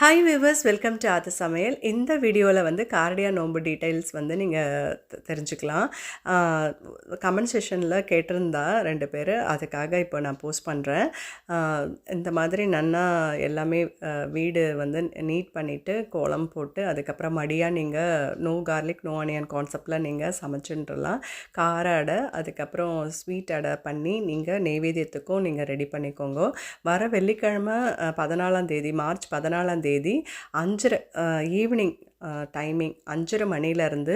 Hi viewers welcome to ஆத்த சமையல் இந்த வீடியோவில் வந்து கார்டியா நோம்பு டீட்டெயில்ஸ் வந்து நீங்கள் தெரிஞ்சுக்கலாம். கமெண்ட் செஷனில் கேட்டிருந்தா ரெண்டு பேர். அதுக்காக இப்போ நான் போஸ்ட் பண்ணுறேன் இந்த மாதிரி நன்னா எல்லாமே வீடு வந்து நீட் பண்ணிவிட்டு கோலம் போட்டு அதுக்கப்புறம் மடியாக நீங்கள் நோ கார்லிக் நோ ஆனியன் கான்செப்டில் நீங்கள் சமைச்சுன்றலாம் கார அடை அதுக்கப்புறம் ஸ்வீட் அடை பண்ணி நீங்கள் நெய்வேத்தியத்துக்கும் நீங்கள் ரெடி பண்ணிக்கோங்க. வர வெள்ளிக்கிழமை பதினாலாம் தேதி மார்ச் பதினாலாம் தேதி தேதி அஞ்சரை ஈவினிங் டைமிங் அஞ்சரை மணிலேருந்து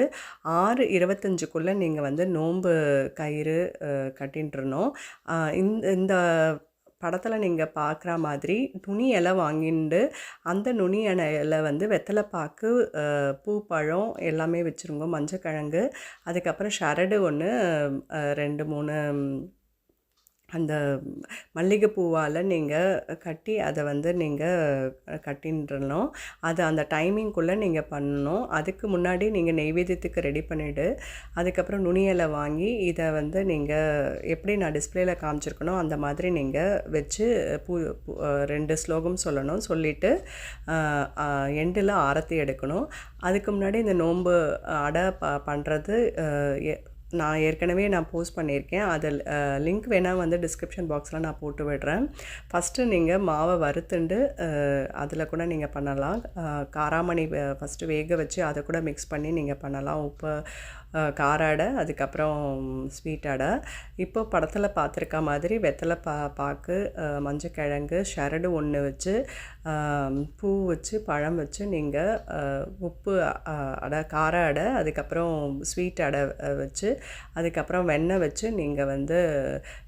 ஆறு இருபத்தஞ்சுக்குள்ளே நீங்கள் வந்து நோன்பு கயிறு அஹ், கட்டின்றணும் இந்த இந்த படத்தில் நீங்கள் பார்க்குற மாதிரி நுனி இலை வாங்கிட்டு அந்த நுனி இலை வந்து வெத்தலை பாக்கு பூ பழம் எல்லாமே வச்சுருங்க மஞ்சக்கிழங்கு. அதுக்கப்புறம் ஷரடு ஒன்று ரெண்டு மூணு அந்த மல்லிகைப்பூவால் நீங்கள் கட்டி அதை வந்து நீங்கள் கட்டின்றணும். அது அந்த டைமிங்குள்ளே நீங்கள் பண்ணணும். அதுக்கு முன்னாடி நீங்கள் நெய்வேத்தியத்துக்கு ரெடி பண்ணிவிடு அதுக்கப்புறம் நுனியலை வாங்கி இதை வந்து நீங்கள் எப்படி நான் டிஸ்பிளேல காமிச்சிருக்கணும் அந்த மாதிரி நீங்கள் வச்சு பூ ரெண்டு ஸ்லோகம் சொல்லணும். சொல்லிவிட்டு எண்டில் ஆரத்தி எடுக்கணும். அதுக்கு முன்னாடி இந்த நோன்பு அடை ப பண்ணுறது நான் ஏற்கனவே நான் போஸ்ட் பண்ணியிருக்கேன். அதில் லிங்க் வேணால் வந்து டிஸ்கிரிப்ஷன் பாக்ஸில் நான் போட்டு விடுறேன். ஃபஸ்ட்டு நீங்கள் மாவை வறுத்துண்டு அதில் கூட நீங்கள் பண்ணலாம். காராமணி ஃபஸ்ட்டு வேக வச்சு அதை கூட மிக்ஸ் பண்ணி நீங்கள் பண்ணலாம். உப்பு அஹ், கார அடை அதுக்கப்புறம் ஸ்வீட் அடை. இப்போ படத்தில் பார்த்துருக்க மாதிரி வெத்தலை பா பாக்கு மஞ்சக்கிழங்கு ஷரடு ஒன்று வச்சு பூ வச்சு பழம் வச்சு நீங்கள் உப்பு அடை கார அடை அதுக்கப்புறம் ஸ்வீட் அடை வச்சு அதுக்கப்புறம் வெண்ணெய் வச்சு நீங்கள் வந்து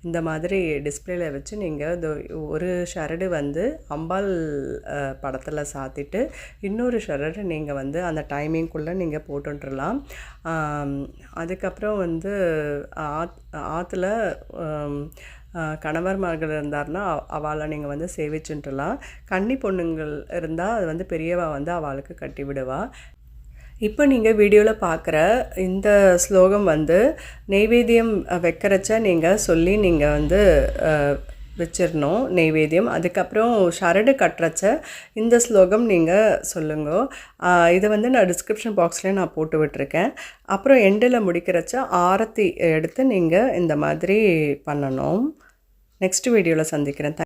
இந்த மாதிரி டிஸ்பிளேல வச்சு நீங்கள் ஒரு ஷரடு வந்து அம்பாள் படத்தில் சாத்திட்டு இன்னொரு ஷரடு நீங்கள் வந்து அந்த டைமிங்குள்ளே நீங்கள் போட்டுன்றலாம் அதுக்கப்புறம் வந்து ஆத் ஆற்றுல கணவர்மார்கள் இருந்தார்னா அவளை நீங்கள் வந்து சேவிச்சுட்டுலாம். கன்னி பொண்ணுங்கள் இருந்தால் அது வந்து பெரியவா வந்து அவளுக்கு கட்டி விடுவா. இப்போ நீங்கள் வீடியோவில் பார்க்குற இந்த ஸ்லோகம் வந்து நெய்வேத்தியம் வைக்கிறச்ச நீங்கள் சொல்லி நீங்கள் வந்து வச்சிடணும் நெய்வேத்தியம். அதுக்கப்புறம் ஷரடு கட்டுறச்ச இந்த ஸ்லோகம் நீங்கள் சொல்லுங்க. இதை வந்து நான் டிஸ்கிரிப்ஷன் பாக்ஸ்லேயே நான் போட்டு விட்டுருக்கேன். அப்புறம் எண்டில் முடிக்கிறச்ச ஆரத்தி எடுத்து நீங்கள் இந்த மாதிரி பண்ணணும். நெக்ஸ்ட் வீடியோவில் சந்திக்கிறேன்.